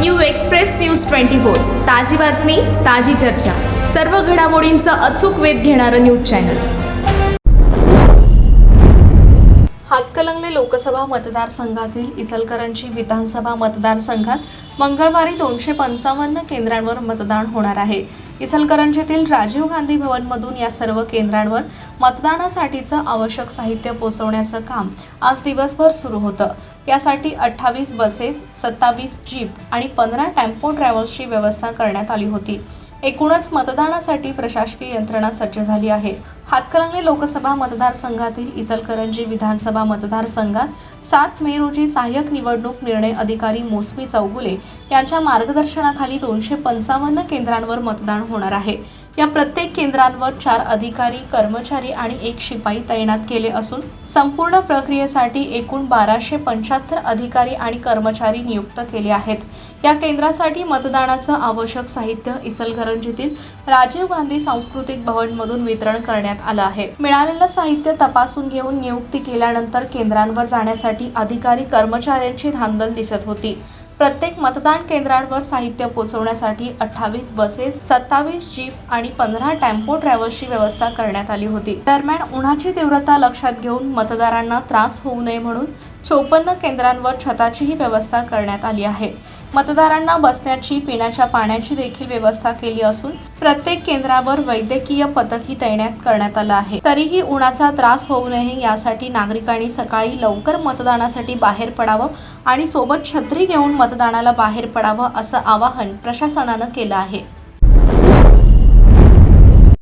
New express news twenty four. ताजी बातमी ताजी चर्चा. सर्व घडामोडींचा अचूक वेध घेणारं न्यूज चॅनल. हातकलंगले लोकसभा मतदारसंघातील इचलकरंजी विधानसभा मतदारसंघात मंगळवारी दोनशे पंचावन्न केंद्रांवर मतदान होणार आहे. इचलकरंजीतील राजीव गांधी भवनमधून या सर्व केंद्रांवर मतदानासाठीचं आवश्यक साहित्य पोहोचवण्याचं काम आज दिवसभर सुरू होतं. यासाठी अठ्ठावीस बसेस सत्तावीस जीप आणि पंधरा टेम्पो ट्रॅव्हल्सची व्यवस्था करण्यात आली होती. एकूणच मतदानासाठी प्रशासकीय यंत्रणा सज्ज झाली आहे. हातकलंगले लोकसभा मतदारसंघातील इचलकरंजी विधानसभा मतदारसंघात सात मे रोजी सहाय्यक निवडणूक निर्णय अधिकारी मोसमी चौगुले यांच्या मार्गदर्शनाखाली दोनशे पंचावन्न केंद्रांवर मतदान होणार आहे. या प्रत्येक केंद्रांवर चार अधिकारी कर्मचारी आणि एक शिपाई तैनात केले असून संपूर्ण प्रक्रियेसाठी एकूण बाराशे पंच्याहत्तर अधिकारी आणि कर्मचारी नियुक्त केले आहेत. या केंद्रासाठी मतदानाचं आवश्यक साहित्य इचलकरंजीतील राजीव गांधी सांस्कृतिक भवनमधून वितरण करण्यात आलं आहे. मिळालेलं साहित्य तपासून घेऊन नियुक्ती केल्यानंतर केंद्रांवर जाण्यासाठी अधिकारी कर्मचाऱ्यांची धांदल दिसत होती. प्रत्येक मतदान केंद्रांवर साहित्य पोहोचवण्यासाठी अठ्ठावीस बसेस सत्तावीस जीप आणि पंधरा टेम्पो ट्रॅव्हल्सची व्यवस्था करण्यात आली होती. दरम्यान उन्हाची तीव्रता लक्षात घेऊन मतदारांना त्रास होऊ नये म्हणून चोपन्न केंद्रांवर छताचीही व्यवस्था करण्यात आली आहे. मतदारांना बसण्याची पिण्याच्या पाण्याची देखील व्यवस्था केली असून प्रत्येक केंद्रावर वैद्यकीय पथकही तैनात करण्यात आलं आहे. तरीही उन्हाचा त्रास होऊ नये यासाठी नागरिकांनी सकाळी लवकर मतदानासाठी बाहेर पडावं आणि सोबत छत्री घेऊन मतदानाला बाहेर पडावं असं आवाहन प्रशासनानं केलं आहे.